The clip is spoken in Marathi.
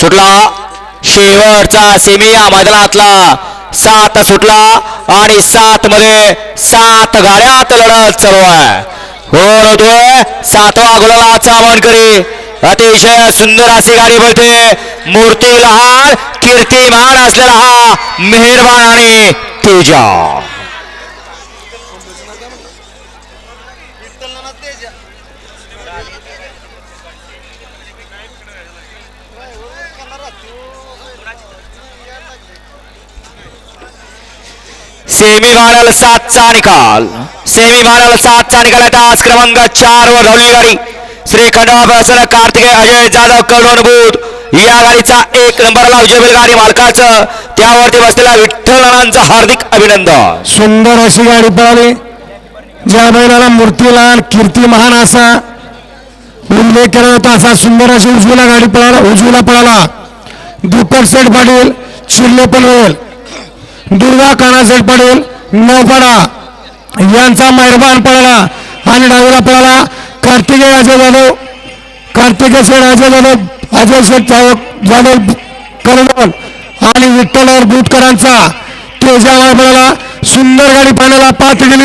सुटला शेवटचा सेमी या मैदानातला सात सुटला आणि सात मध्ये सात गाड्यात लढत चालू आहे. कोण होतोय. सातवा गुलालाचा करी. अतिशय सुंदर अशी गाडी बोलते मूर्ती लहान कीर्तिमान असलेला हा मेहरबान आणि तेजा. सेमी फायनल सातचा निकाल सेमी फायनल सातचा निकाल आहे तास क्रमांक चार वर धावली गाडी. श्रीखंड प्रसन्न कार्तिके अजय जाधव कळवण बुध. या गाडीचा एक नंबरला विजय गाडी मालकाचं. त्यावरती बसलेला विठ्ठल नानांचं हार्दिक अभिनंदन. सुंदर अशी गाडी पळाली. ज्या बैलाला मूर्तीलाल कीर्ती महान असा. उल्लेख केला होता असा सुंदर अशी उजवीला गाडी पळाला उजवीला पळाला. दीपक सेठ पाटील चिल्ले पनवेल दुर्गा काना सेठ पाटील यांचा मेहरबान पळाला आणि डावीला पळाला कार्तिकेय अजय जाधव. कार्तिकेय सेठ अजय जाधव अजय शेठ जाधव जाधव आणि विठ्ठलवर बुटकरांचा तेजा पळाला. सुंदर गाडी पाण्याला पात गेली.